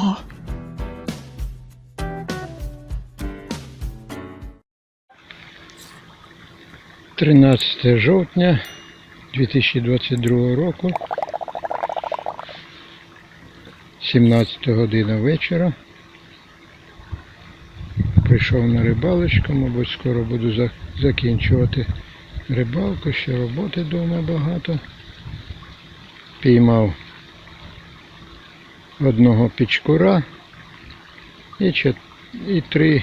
О! Тринадцяте жовтня 2022 року. 17 година вечора. Прийшов на рибалочку, мабуть, скоро буду закінчувати рибалку, ще роботи вдома багато. Піймав одного пічкура і, чот- і три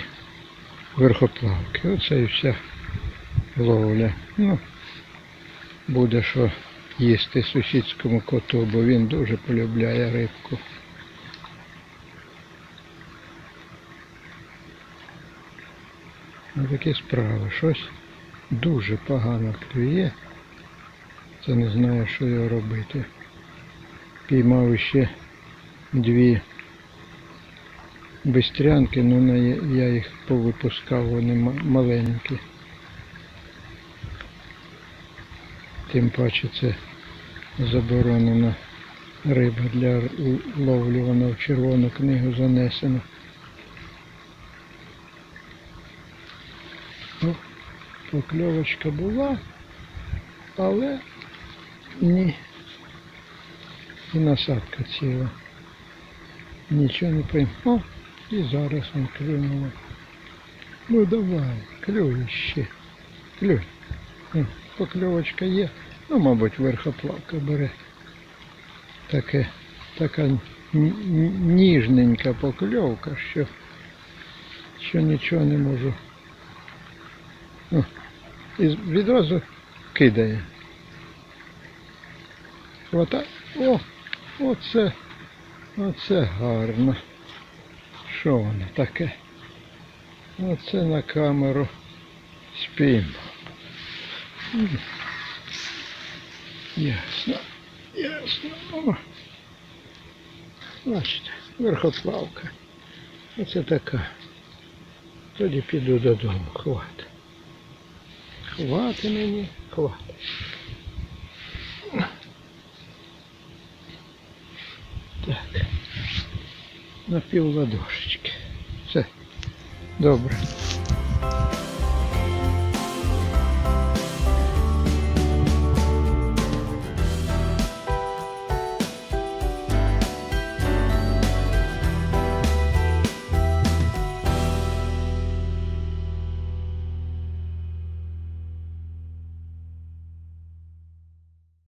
верхоплавки. Оце і вся ловля. Ну, буде що їсти сусідському коту, бо він дуже полюбляє рибку. Ну, такі справи. Щось дуже погано клює. Це не знаю, що його робити. Піймав ще дві бистрянки, ну я- їх повипускав, вони маленькі. Тим паче це заборонена риба для ловлі, вона в червону книгу занесена. Ну, покльовочка була, але ні. І насадка ціла. Нічого не. О, і зараз він клюнуло. Ну давай, клюй ще. Клюй. Покльовочка є. Ну, мабуть, верхоплавка бере. Таке, така ніжненька покльовка, що, що нічого не можу. О, і відразу кидає. Хвата. О, оце, оце гарно. Що воно таке? Оце на камеру спіймав. Ясно, ясно. О. Бачите, верхоплавка. Оце така. Тоді піду додому. Хватить. Хвати мені, хватить. Так. На пів ладошечки. Все. Добре.